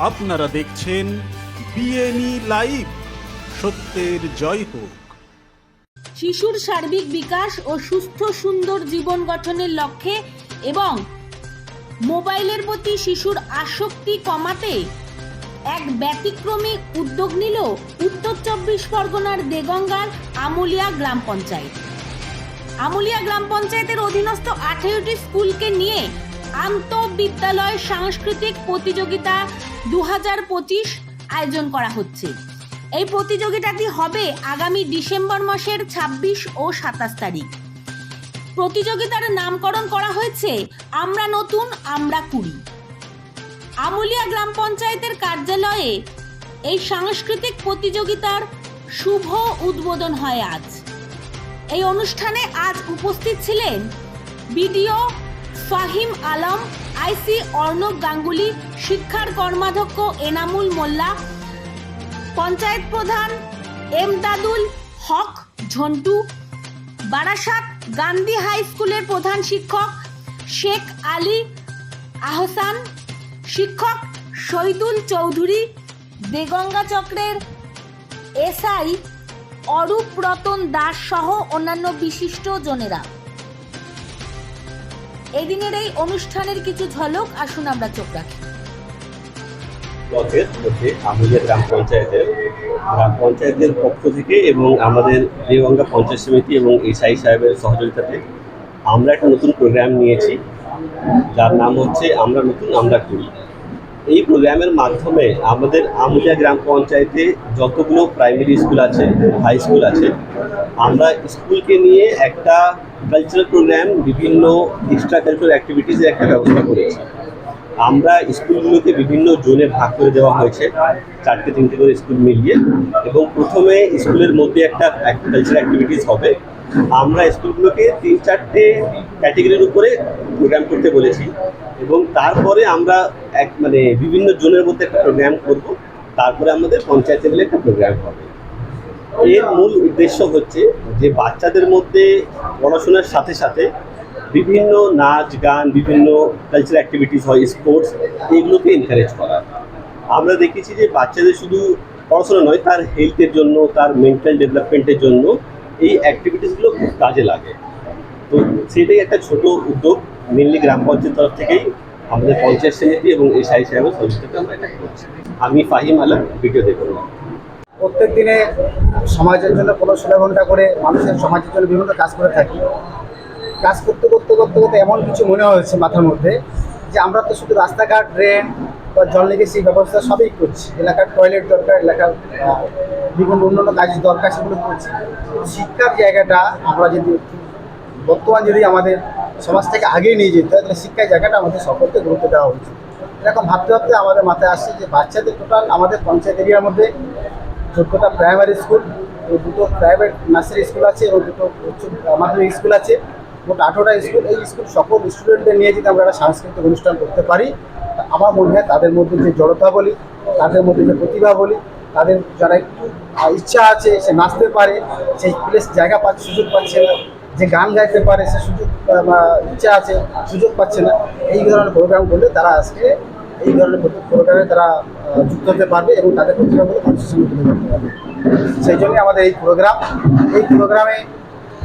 আপনারা দেখছেন বিএনই লাইভ সত্যের জয় হোক। শিশুর সার্বিক বিকাশ ও সুস্থ, সুন্দর জীবন গঠনের লক্ষ্যে এবং মোবাইলের প্রতি শিশুর আসক্তি কমাতে এক ব্যতিক্রমী উদ্যোগ নিল উত্তর চব্বিশ পরগনার দেগঙ্গার আমুলিয়া গ্রাম পঞ্চায়েত। আমুলিয়া গ্রাম পঞ্চায়েতের অধীনস্থ আঠেরোটি স্কুলকে নিয়ে আন্তঃবিদ্যালয় সাংস্কৃতিক প্রতিযোগিতা দু আয়োজন করা হচ্ছে। এই প্রতিযোগিতাটি হবে আগামী ডিসেম্বর মাসের ২৬ ও সাতাশ তারিখ। প্রতিযোগিতার নামকরণ করা হয়েছে আমরা নতুন, আমরা কুড়ি। আমুলিয়া গ্রাম পঞ্চায়েতের কার্যালয়ে এই সাংস্কৃতিক প্রতিযোগিতার শুভ উদ্বোধন হয় আজ। এই অনুষ্ঠানে আজ উপস্থিত ছিলেন বিডিও ফাহিম আলম আইসি অর্ণব গাঙ্গুলি, শিক্ষার কর্মাধ্যক্ষ এনামুল মোল্লা, পঞ্চায়েত প্রধান এমদাদুল হক ঝন্টু, বারাসাত গান্ধী হাই স্কুলের প্রধান শিক্ষক শেখ আলী আহসান, শিক্ষক শহীদুল চৌধুরী, দেগঙ্গা চক্রের এসআই অরূপ রতন দাস সহ অন্যান্য বিশিষ্ট জনেরা। এদিনের এই অনুষ্ঠানের কিছু ঝলক, আসুন আমরা চোখ রাখি। ব্লকের মধ্যে আমাদের গ্রাম পঞ্চায়েতের গ্রাম পঞ্চায়েতের পক্ষ থেকে এবং আমাদের দেওগঙ্গা পঞ্চায়েত সমিতি এবং এসআই সাহেবের সহযোগিতাতে আমরা একটা নতুন প্রোগ্রাম নিয়েছি। যার নাম হচ্ছে আমরা নতুন আমরা করি। এই প্রোগ্রামের মাধ্যমে আমাদের আমুলিয়া গ্রাম পঞ্চায়েতে যতগুলো প্রাইমারি স্কুল আছে, হাই স্কুল আছে, আমরা স্কুলকে নিয়ে একটা কালচারাল প্রোগ্রাম বিভিন্ন এক্সট্রা কালচারাল অ্যাক্টিভিটিসের একটা ব্যবস্থা করেছি। আমরা স্কুলগুলোকে বিভিন্ন জোনে ভাগ করে দেওয়া হয়েছে, চারটে, তিনটে করে স্কুল মিলিয়ে এবং প্রথমে স্কুলের মধ্যে একটা কালচারাল অ্যাক্টিভিটিস হবে। আমরা স্কুলগুলোকে তিন চারটে ক্যাটেগরির উপরে প্রোগ্রাম করতে বলেছি এবং তারপরে আমরা এক মানে বিভিন্ন জোনের মধ্যে একটা প্রোগ্রাম করব। তারপরে আমাদের পঞ্চায়েত লেভেলে একটা প্রোগ্রাম হবে। এর মূল উদ্দেশ্য হচ্ছে যে বাচ্চাদের মধ্যে পড়াশোনার সাথে সাথে বিভিন্ন নাচ, গান, বিভিন্ন কালচারাল অ্যাক্টিভিটিস হয় স্পোর্টস এগুলোকে এনকারেজ করা। আমরা দেখেছি যে বাচ্চাদের শুধু পড়াশোনা নয়, তার হেলথের জন্য, তার মেন্টাল ডেভেলপমেন্টের জন্য এই অ্যাক্টিভিটিসগুলো খুব কাজে লাগে। তো সেটাই একটা ছোট উদ্যোগ মেনলি গ্রাম পঞ্চায়েত তরফ থেকেই আমাদের পঞ্চায়েত সমিতি এবং এসআই সাহেবের সহযোগিতাতে আমরা এটা করছি। আমি ফাহিম আলম, ভিডিও দেখুন। প্রত্যেক দিনে সমাজের জন্য পনেরো ষোলো ঘণ্টা করে মানুষের সমাজের জন্য বিভিন্ন কাজ করে থাকি। কাজ করতে করতে করতে করতে এমন কিছু মনে হয়েছে মাথার মধ্যে যে আমরা তো শুধু রাস্তাঘাট, ড্রেন বা জল নিকাশি ব্যবস্থা সবই করছি। এলাকার টয়লেট দরকার, এলাকার বিভিন্ন অন্যান্য কাজ দরকার সেগুলো করছি। শিক্ষার জায়গাটা আমরা যদি বর্তমান যদি আমাদের সমাজ থেকে আগে নিয়ে যেতে হয়, তাহলে শিক্ষার জায়গাটা আমাদের সকলকে গুরুত্ব দেওয়া উচিত। এরকম ভাবতে ভাবতে আমাদের মাথায় আসছে যে বাচ্চাদের টোটাল আমাদের পঞ্চায়েত এরিয়ার মধ্যে চোদ্দোটা প্রাইমারি স্কুল দুটো প্রাইভেট নার্সারি স্কুল আছে এবং দুটো উচ্চ মাধ্যমিক স্কুল আছে। মোট আঠেরোটা স্কুল এই স্কুল সকল স্টুডেন্টদের নিয়ে যদি আমরা একটা সাংস্কৃতিক অনুষ্ঠান করতে পারি আমার মনে হয় তাদের মধ্যে যে জড়তা বলি, তাদের মধ্যে যে প্রতিভা বলি, তাদের যারা একটু ইচ্ছা আছে সে নাচতে পারে সেই প্লেস জায়গা পাচ্ছে, সুযোগ পাচ্ছে না, যে গান গাইতে পারে, সে সুযোগ ইচ্ছা আছে, সুযোগ পাচ্ছে না, এই ধরনের প্রোগ্রাম করলে তারা আজকে এই ধরনের প্রোগ্রামে তারা যুক্ত হতে পারবে এবং তাদের প্রতিভাগুলো মানুষের সামনে তুলে ধরতে পারবে। সেই জন্যই আমাদের এই প্রোগ্রাম এই প্রোগ্রামে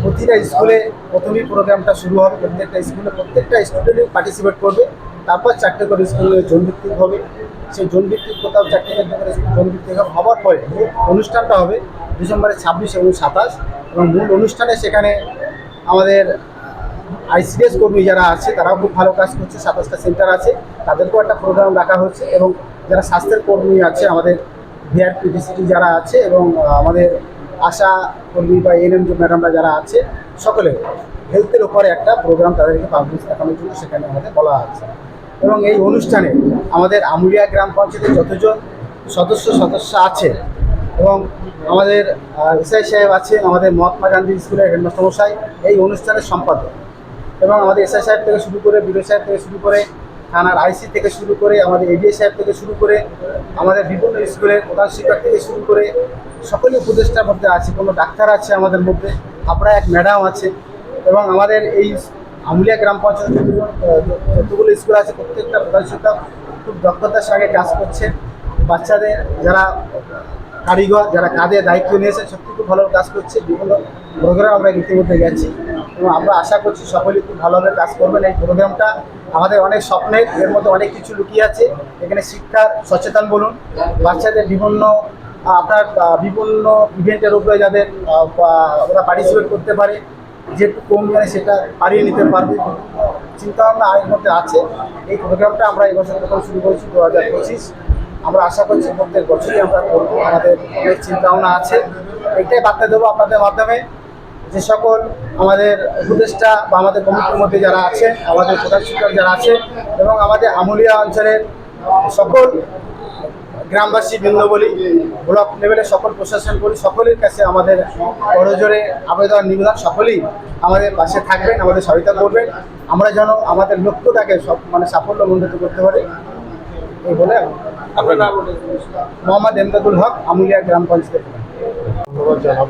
প্রতিটা স্কুলে প্রথমেই প্রোগ্রামটা শুরু হবে, প্রত্যেকটা স্কুলে প্রত্যেকটা স্টুডেন্টই পার্টিসিপেট করবে। তারপর চারটে করে স্কুলে জোন ভিত্তিক হবে। সেই জোন ভিত্তিক কোথাও চারটে চারটে করে জোন ভিত্তিক হওয়ার পরে অনুষ্ঠানটা হবে ডিসেম্বরের ছাব্বিশ এবং সাতাশ। এবং মূল অনুষ্ঠানে সেখানে আমাদের আইসিডিএস কর্মী যারা আছে, তারাও খুব ভালো কাজ করছে। সাতাশটা সেন্টার আছে। তাদেরকেও একটা প্রোগ্রাম রাখা হচ্ছে এবং যারা স্বাস্থ্যের কর্মী আছে, আমাদের ভিআরপি ডিসিটি যারা আছে এবং আমাদের আশা কর্মী বা এনএম ম্যাডামরা যারা আছে সকলে হেলথের উপরে একটা প্রোগ্রাম তাদেরকে পাবলিশ দেখানোর জন্য সেখানে আমাদের বলা আছে। এবং এই অনুষ্ঠানে আমাদের আমুলিয়া গ্রাম পঞ্চায়েতের যতজন সদস্য সদস্য আছে এবং আমাদের এসআই সাহেব আছে আমাদের মহাত্মা গান্ধী স্কুলের হেডমাস্টার মশাই, এই অনুষ্ঠানের সম্পাদক। এবং আমাদের এসআই সাহেব থেকে শুরু করে বিডিও সাহেব থেকে শুরু করে, থানার আইসি থেকে শুরু করে, আমাদের এডিএ সাহেব থেকে শুরু করে, আমাদের বিভিন্ন স্কুলের প্রধান শিক্ষক থেকে শুরু করে, সকলে উপদেষ্টার মধ্যে আছে, কোনো ডাক্তার আছে আমাদের মধ্যে, আপনার এক ম্যাডাম আছে। এবং আমাদের এই আমুলিয়া গ্রাম পঞ্চায়েত যতগুলো স্কুল আছে, প্রত্যেকটা প্রধান শিক্ষক খুব দক্ষতার সঙ্গে কাজ করছে। বাচ্চাদের যারা কারিগর, যারা কাঁধে দায়িত্ব নিয়েছে, সত্যি খুব ভালো কাজ করছে। বিভিন্ন প্রোগ্রাম আমরা ইতিমধ্যে গেছি। এবং আমরা আশা করছি সকলেই খুব ভালোভাবে কাজ করবেন। এই প্রোগ্রামটা আমাদের অনেক স্বপ্নের, এর মধ্যে অনেক কিছু লুকিয়ে আছে। এখানে শিক্ষার সচেতন বলুন। বাচ্চাদের বিভিন্ন আপনার বিভিন্ন ইভেন্টের উপরে যাদের ওরা পার্টিসিপেট করতে পারে। যেটু কম জানে সেটা পারিয়ে নিতে পারবে। চিন্তা ভাবনা আগের মধ্যে আছে। এই প্রোগ্রামটা আমরা এই বছর প্রথম শুরু করেছি দু হাজার পঁচিশ। আমরা আশা করছি প্রত্যেক বছরই আমরা করব। আমাদের অনেক চিন্তা ভাবনা আছে। এটাই বার্তা দেবো আপনাদের মাধ্যমে। যে সকল আমাদের উপদেষ্টা বা আমাদের কমিটির মধ্যে যারা আছে আমাদের প্রধান শিক্ষক যারা আছে এবং আমাদের আমুলিয়া অঞ্চলের সকল গ্রামবাসী বৃন্দ বলি। ব্লক লেভেলের সকল প্রশাসন বলি সকলের কাছে আমাদের বড়জোরে আবেদন নিবেদন সকলেই আমাদের পাশে থাকবেন আমাদের সহায়তা করবেন। আমরা যেন আমাদের লক্ষ্যটাকে সব মানে সাফল্য মণ্ডিত করতে পারি। এই বলে আপনার নাম? মোহাম্মদ এমদাদুল হক আমুলিয়া গ্রাম পঞ্চায়েত। ধন্যবাদ জানাব।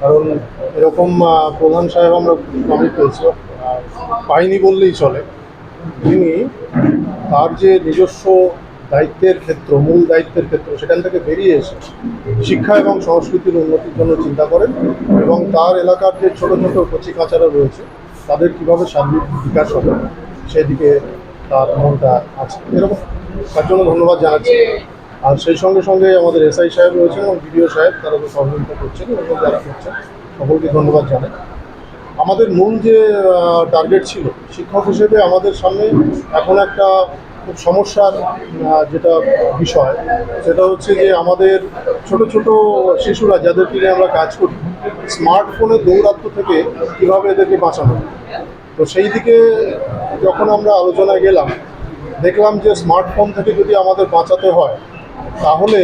কারণ এরকম প্রধান সাহেব আমরা আমি পেয়েছি পাইনি বললেই চলে। তিনি তার যে নিজস্ব দায়িত্বের ক্ষেত্র, মূল দায়িত্বের ক্ষেত্র, সেখান থেকে বেরিয়ে এসে শিক্ষা এবং সংস্কৃতির উন্নতির জন্য চিন্তা করেন এবং তার এলাকার যে ছোটো ছোটো কচি কাচারা রয়েছে, তাদের কীভাবে সার্বিক বিকাশ হবে, সেদিকে তার মনটা আছে। এরকম তার জন্য ধন্যবাদ জানাচ্ছি। আর সেই সঙ্গে সঙ্গে আমাদের এসআই সাহেব রয়েছেন এবং বিডিও সাহেব, তারা তো সহযোগিতা করছেন এবং যারা করছেন, সকলকে ধন্যবাদ জানাই। আমাদের মূল যে টার্গেট ছিল, শিক্ষক হিসেবে আমাদের সামনে এখন একটা খুব সমস্যার যেটা বিষয়, সেটা হচ্ছে যে আমাদের ছোট ছোট শিশুরা যাদেরকে নিয়ে আমরা কাজ করি স্মার্টফোনের দৌরাত্ম থেকে কীভাবে এদেরকে বাঁচানো তো সেই দিকে যখন আমরা আলোচনায় গেলাম, দেখলাম যে স্মার্টফোন থেকে যদি আমাদের বাঁচাতে হয়, তাহলে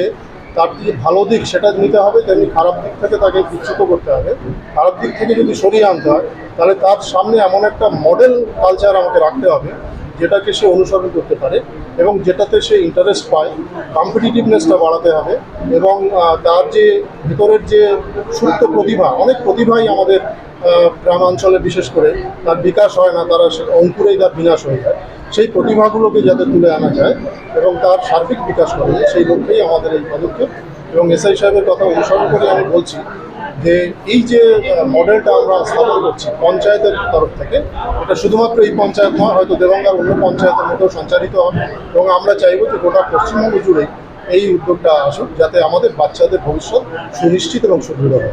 তার যে ভালো দিক সেটা নিতে হবে, তেমনি খারাপ দিক থেকে তাকে বিচ্যুত করতে হবে। খারাপ দিক থেকে যদি সরিয়ে আনতে হয়, তাহলে তার সামনে এমন একটা মডেল কালচার আমাকে রাখতে হবে যেটাকে সে অনুসরণ করতে পারে এবং যেটাতে সে ইন্টারেস্ট পায় কম্পিটিটিভনেসটা বাড়াতে হবে এবং তার যে ভিতরের যে সুপ্ত প্রতিভা, অনেক প্রতিভাই আমাদের গ্রামাঞ্চলে বিশেষ করে তার বিকাশ হয় না, তারা অঙ্কুরেই তার বিনাশ হয়ে যায়। সেই প্রতিভাগুলোকে যাতে তুলে আনা যায় এবং তার সার্বিক বিকাশ করা সেই লক্ষ্যেই আমাদের এই পদক্ষেপ। এবং এসআই সাহেবের কথা অনুসরণ করে আমি বলছি যে এই যে মডেলটা আমরা স্থাপন করছি পঞ্চায়েতের তরফ থেকে এটা শুধুমাত্র এই পঞ্চায়েত নয় হয়তো দেবঙ্গার অন্য পঞ্চায়েতের মধ্যেও সঞ্চারিত হবে। এবং আমরা চাইব যে গোটা পশ্চিমবঙ্গ জুড়ে এই উদ্যোগটা আসুক যাতে আমাদের বাচ্চাদের ভবিষ্যৎ সুনিশ্চিত এবং সুদৃঢ় হয়।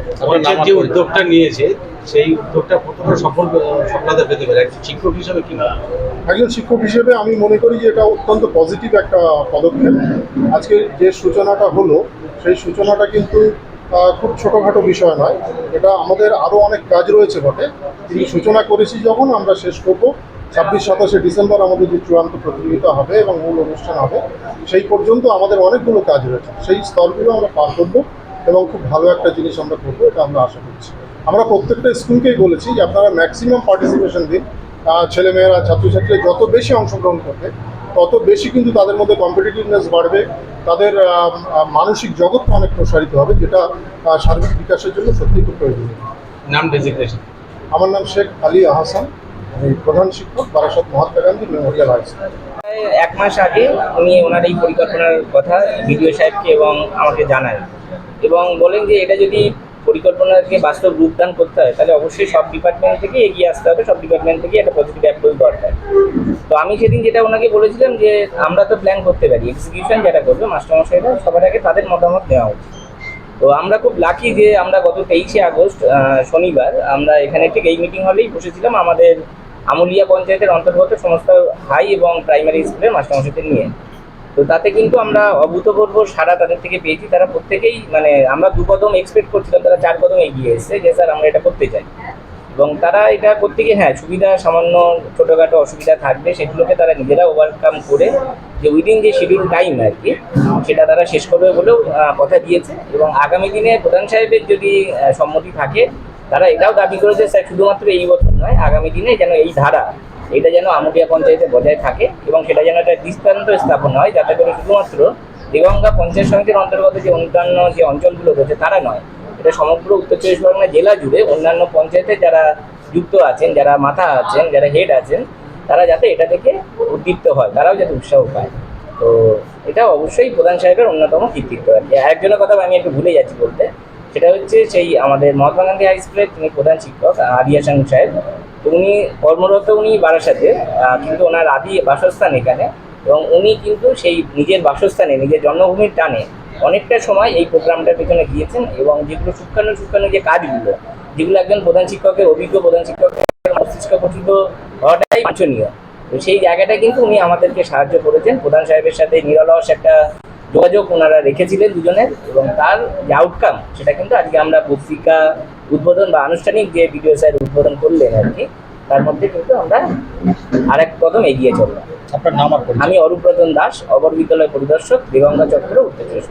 যে উদ্যোগটা নিয়েছে সেই উদ্যোগটা কতটা সফল সফলতা পেতে পারে একজন শিক্ষক হিসাবে কি হয়? একজন শিক্ষক হিসেবে আমি মনে করি যে এটা অত্যন্ত পজিটিভ একটা পদক্ষেপ। আজকে যে সূচনাটা হলো সেই সূচনাটা কিন্তু খুব ছোটোখাটো বিষয় নয়। এটা আমাদের আরও অনেক কাজ রয়েছে বটে। তিনি সূচনা করেছি যখন আমরা শেষ করব, ছাব্বিশ, সাতাশে ডিসেম্বর আমাদের যে চূড়ান্ত প্রতিযোগিতা হবে এবং মূল অনুষ্ঠান হবে, সেই পর্যন্ত আমাদের অনেকগুলো কাজ রয়েছে। সেই স্তরগুলো আমরা পার করব এবং খুব ভালো একটা জিনিস আমরা করব, এটা আমরা আশা করছি। আমরা প্রত্যেকটা স্কুলকেই বলেছি যে আপনারা ম্যাক্সিমাম পার্টিসিপেশন দিন। ছেলেমেয়েরা ছাত্রছাত্রীরা যত বেশি অংশগ্রহণ করবে তত বেশি কিন্তু তাদের মধ্যে কম্পিটিটিভনেস বাড়বে। তাদের মানসিক জগৎ অনেক প্রসারিত হবে যেটা সার্বিক বিকাশের জন্য সত্যিই খুব প্রয়োজনীয়। নাম ডেজিগনেশন আমার নাম শেখ আলী আহসান আমি প্রধান শিক্ষক Barasat Mahatma Gandhi memorial high school. এক মাস আগে উনি ওনার এই পরিকল্পনার কথা বিডিও সাহেবকে এবং আমাকে জানান এবং বলেন যে এটা যদি পরিকল্পনাকে বাস্তব রূপদান করতে হয়, তাহলে অবশ্যই সব ডিপার্টমেন্ট থেকে এগিয়ে আসতে হবে, সব ডিপার্টমেন্ট থেকে একটা পজিটিভ অ্যাপ্রোচ দরকার তো আমি সেদিন যেটা ওনাকে বলেছিলাম যে, আমরা তো প্ল্যান করতে পারি এক্সিকিউশন যেটা করবে মাস্টারমশাইরা সবার আগে তাদের মতামত নেওয়া উচিত। তো আমরা খুব লাকি যে আমরা গত তেইশে আগস্ট শনিবার আমরা এখানে ঠিক এই মিটিং হলেই বসেছিলাম আমাদের আমুলিয়া পঞ্চায়েতের অন্তর্গত সমস্ত হাই এবং প্রাইমারি স্কুলের মাস্টারমশাইদের নিয়ে। তো তাতে কিন্তু আমরা অভূতপূর্ব সারা তাদের থেকে পেয়েছি। তারা প্রত্যেকেই মানে আমরা দু কদম এক্সপেক্ট করছিলাম, তারা চার কদম এগিয়ে এসেছে যে, স্যার, আমরা এটা করতে চাই। এবং তারা এটা করতে গিয়ে হ্যাঁ সুবিধা, সামান্য ছোটোখাটো অসুবিধা থাকবে, সেগুলোকে তারা নিজেরা ওভারকাম করে যে উইদিন যে শিডিউল টাইম আর কি সেটা তারা শেষ করবে বলেও কথা দিয়েছে। এবং আগামী দিনে প্রধান সাহেবের যদি সম্মতি থাকে, তারা এটাও দাবি করেছে, স্যার, শুধুমাত্র এই বছর নয়, আগামী দিনে যেন এই ধারা এটা যেন আমুটিয়া পঞ্চায়েতে বজায় থাকে এবং সেটা যেন একটা দৃষ্টান্ত স্থাপন হয়, যাতে করে শুধুমাত্র দেগঙ্গা পঞ্চায়েত সমিতির অন্তর্গত যে অন্যান্য যে অঞ্চলগুলো রয়েছে তারা নয়, এটা সমগ্র উত্তর চব্বিশ পরগনা জেলা জুড়ে অন্যান্য পঞ্চায়েতে যারা যুক্ত আছেন, যারা মাথা আছেন, যারা হেড আছেন, তারা যাতে এটা থেকে উদ্দীপ্ত হয়, তারাও যাতে উৎসাহ পায়। তো এটা অবশ্যই প্রধান সাহেবের অন্যতম কৃতিত্ব আর কি। একজনের কথা আমি একটু ভুলে যাচ্ছি বলতে, সেটা হচ্ছে সেই আমাদের মহাত্মা গান্ধী হাই স্কুলের তিনি প্রধান শিক্ষক, আরিয়া সাং সাহেব। উনি কর্মরত উনি বারাসাতে কিন্তু ওনার আদি বাসস্থান এখানে এবং উনি কিন্তু সেই নিজের বাসস্থানে, নিজের জন্মভূমির টানে অনেকটা সময় এই প্রোগ্রামটার পেছনে গিয়েছেন এবং যেগুলো সূক্ষ্মাণু সূক্ষ্মাণু যে কাজগুলো, যেগুলো একজন প্রধান শিক্ষকের, অভিজ্ঞ প্রধান শিক্ষকের মস্তিষ্ক পঠিত হওয়াটাই বাঞ্ছনীয়। তো সেই জায়গাটা কিন্তু উনি আমাদেরকে সাহায্য করেছেন। প্রধান সাহেবের সাথে নিরলস একটা যোগাযোগ ওনারা রেখেছিলেন দুজনের এবং তার যে আউটকাম সেটা কিন্তু আজকে আমরা পত্রিকা উদ্বোধন বা আনুষ্ঠানিক যে ভিডিও স্যার উদ্বোধন করলেন আর কি তার মধ্যে কিন্তু আমরা আরেক কদম এগিয়ে চললাম। আপনার নাম আমি অরূপ রতন দাস অবর বিদ্যালয় পরিদর্শক দেবঙ্গা চক্র উত্তর চব্বিশ